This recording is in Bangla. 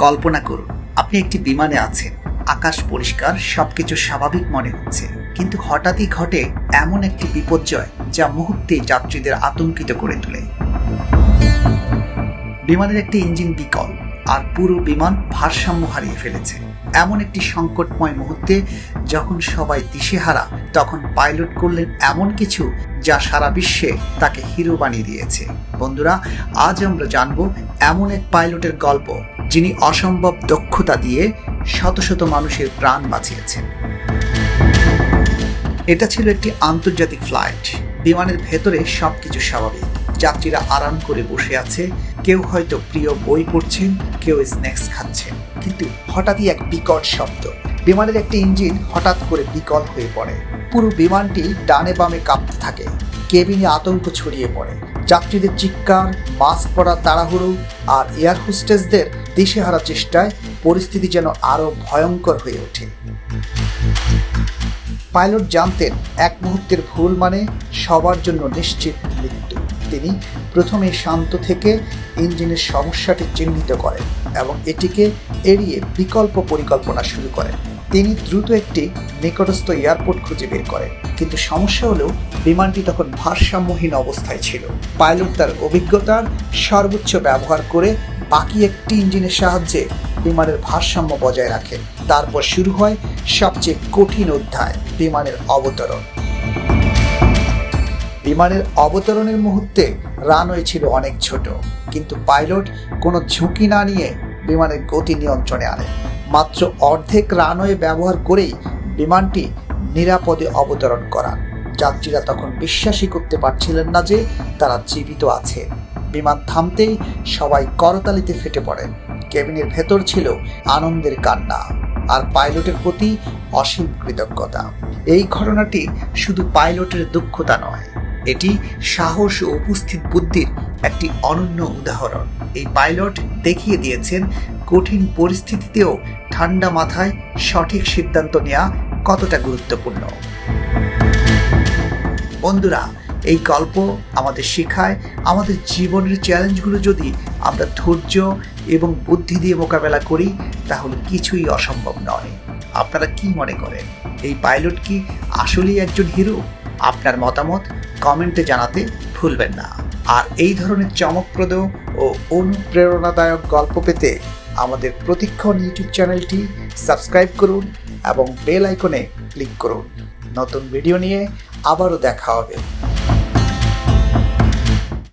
কল্পনা করুন, আপনি একটি বিমানে আছেন, আকাশ পরিষ্কার, সবকিছু স্বাভাবিক মনে হচ্ছে। কিন্তু হঠাৎই ঘটে এমন একটি বিপর্যয় যা মুহূর্তেই যাত্রীদের আতঙ্কিত করে তোলে। বিমানের একটি ইঞ্জিন বিকল, আর পুরো বিমান ভারসাম্য হারিয়ে ফেলেছে। এমন একটি সংকটময় মুহূর্তে যখন সবাই দিশেহারা, তখন পাইলট করলেন এমন কিছু যা সারা বিশ্বে তাকে হিরো বানিয়ে দিয়েছে। বন্ধুরা, আজ আমরা জানব এমন এক পাইলটের গল্প। যিনি অসম্ভব দক্ষতা দিয়ে শত শত মানুষের প্রাণ বাঁচিয়েছেন। এটা ছিল একটি আন্তর্জাতিক ফ্লাইট। বিমানের ভেতরে সবকিছু স্বাভাবিক। যাত্রীরা আরাম করে বসে আছে। কেউ হয়তো প্রিয় বই পড়ছেন, কেউ স্ন্যাক্স খাচ্ছেন। কিন্তু হঠাৎই এক বিকট শব্দ। বিমানের একটি ইঞ্জিন হঠাৎ করে বিকল হয়ে পড়ে। পুরো বিমানটি ডানে বামে কাঁপতে থাকে। কেবিনে আতঙ্ক ছড়িয়ে পড়ে। যাত্রীদের চিৎকার, মাস্ক পরা তাড়াহুড়ো আর এয়ার হোস্টেসদের দিশেহারা চেষ্টায় পরিস্থিতি যেন আরও ভয়ঙ্কর হয়ে ওঠে। পাইলট জানতেন এক মুহূর্তের ভুল মানে সবার জন্য নিশ্চিত মৃত্যু। তিনি প্রথমে শান্ত থেকে ইঞ্জিনের সমস্যাটি চিহ্নিত করেন এবং এটিকে এড়িয়ে বিকল্প পরিকল্পনা শুরু করেন। তিনি দ্রুত একটি নিকটস্থ এয়ারপোর্ট খুঁজে বের করেন। কিন্তু সমস্যা হলো, বিমানটি তখন ভারসাম্যহীন অবস্থায় ছিল। পাইলট তার অভিজ্ঞতার সর্বোচ্চ ব্যবহার করে বাকি একটি ইঞ্জিনের সাহায্যে বিমানের ভারসাম্য বজায় রাখেন। তারপর শুরু হয় সবচেয়ে কঠিন অধ্যায়, বিমানের অবতরণ। বিমানের অবতরণের মুহূর্তে রানওয়ে ছিল অনেক ছোট, কিন্তু পাইলট কোনো ঝুঁকি না নিয়ে বিমানের গতি নিয়ন্ত্রণে আনেন। মাত্র অর্ধেক রানওয়ে ব্যবহার করেই বিমানটি নিরাপদে অবতরণ করান। যাত্রীরা তখন বিশ্বাসই করতে পারছিলেন না যে তারা জীবিত আছে। বিমান থামতেই সবাই করতালিতে ফেটে পড়েন। কেবিনের ভেতর ছিল আনন্দের কান্না আর পাইলটের প্রতি অসীম কৃতজ্ঞতা। এই ঘটনাটি শুধু পাইলটের দক্ষতা নয়, এটি সাহস ও উপস্থিত বুদ্ধির একটি অনন্য উদাহরণ। এই পাইলট দেখিয়ে দিয়েছেন কঠিন পরিস্থিতিতেও ঠান্ডা মাথায় সঠিক সিদ্ধান্ত নেওয়া কতটা গুরুত্বপূর্ণ? বন্ধুরা, এই গল্প আমাদের শেখায় আমাদের জীবনের চ্যালেঞ্জগুলো যদি আমরা ধৈর্য এবং বুদ্ধি দিয়ে মোকাবেলা করি, তাহলে কিছুই অসম্ভব নয়। আপনারা কি মনে করেন? এই পাইলট কি আসলেই একজন হিরো? আপনার মতামত কমেন্টে জানাতে ভুলবেন না। আর এই ধরনের চমকপ্রদ ও অনুপ্রেরণাদায়ক গল্প পেতে আমাদের প্রতিক্ষণ ইউটিউব চ্যানেলটি সাবস্ক্রাইব করুন এবং বেল আইকনে ক্লিক করুন। নতুন ভিডিও নিয়ে আবারও দেখা হবে।